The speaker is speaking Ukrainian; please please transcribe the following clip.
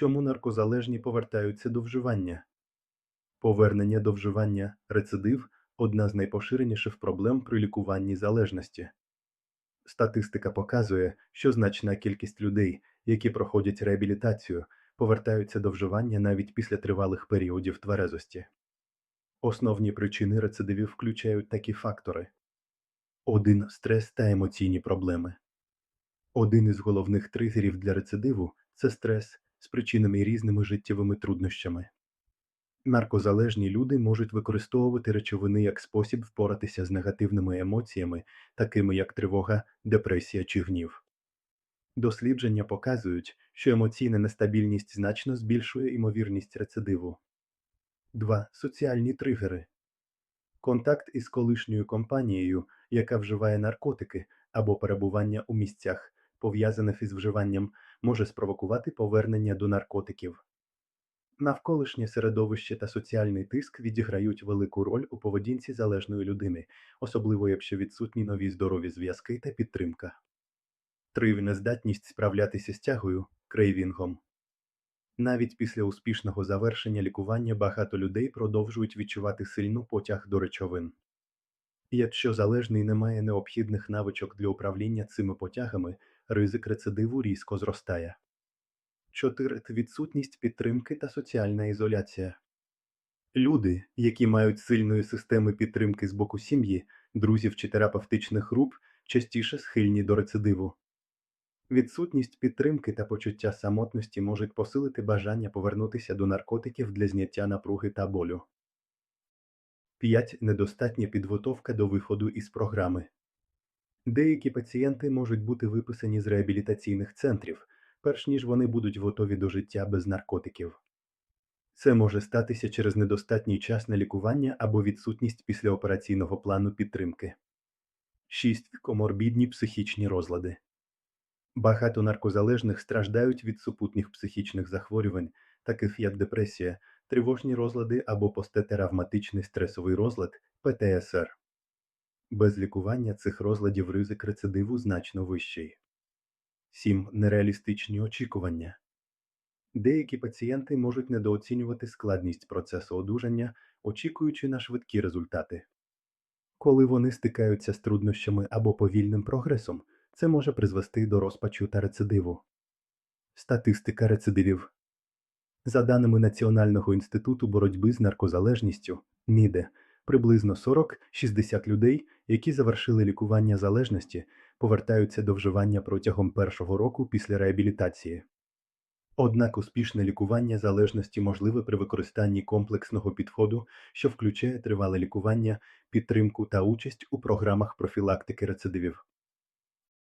Чому наркозалежні повертаються до вживання? Повернення до вживання рецидив одна з найпоширеніших проблем при лікуванні залежності. Статистика показує, що значна кількість людей, які проходять реабілітацію, повертаються до вживання навіть після тривалих періодів тверезості. Основні причини рецидивів включають такі фактори: 1. Стрес та емоційні проблеми. Один із головних тригерів для рецидиву це стрес, спричинений різними життєвими труднощами. Наркозалежні люди можуть використовувати речовини як спосіб впоратися з негативними емоціями, такими як тривога, депресія чи гнів. Дослідження показують, що емоційна нестабільність значно збільшує ймовірність рецидиву. 2. Соціальні тригери. Контакт із колишньою компанією, яка вживає наркотики, або перебування у місцях, пов'язаних із вживанням, може спровокувати повернення до наркотиків. Навколишнє середовище та соціальний тиск відіграють велику роль у поведінці залежної людини, особливо якщо відсутні нові здорові зв'язки та підтримка. 3. Нездатність справлятися з тягою крейвінгом. Навіть після успішного завершення лікування багато людей продовжують відчувати сильну потяг до речовин. Якщо залежний не має необхідних навичок для управління цими потягами, ризик рецидиву різко зростає. 4. Відсутність підтримки та соціальна ізоляція. Люди, які мають сильної системи підтримки з боку сім'ї, друзів чи терапевтичних груп, частіше схильні до рецидиву. Відсутність підтримки та почуття самотності можуть посилити бажання повернутися до наркотиків для зняття напруги та болю. 5. Недостатня підготовка до виходу із програми. Деякі пацієнти можуть бути виписані з реабілітаційних центрів, перш ніж вони будуть готові до життя без наркотиків. Це може статися через недостатній час на лікування або відсутність післяопераційного плану підтримки. 6. Коморбідні психічні розлади. Багато наркозалежних страждають від супутніх психічних захворювань, таких як депресія, тривожні розлади або постетравматичний стресовий розлад ПТСР. Без лікування цих розладів ризик рецидиву значно вищий. 7. Нереалістичні очікування. Деякі пацієнти можуть недооцінювати складність процесу одужання, очікуючи на швидкі результати. Коли вони стикаються з труднощами або повільним прогресом, це може призвести до розпачу та рецидиву. Статистика рецидивів За даними Національного інституту боротьби з наркозалежністю НІДЕ, приблизно 40-60 людей, які завершили лікування залежності, повертаються до вживання протягом першого року після реабілітації. Однак успішне лікування залежності можливе при використанні комплексного підходу, що включає тривале лікування, підтримку та участь у програмах профілактики рецидивів.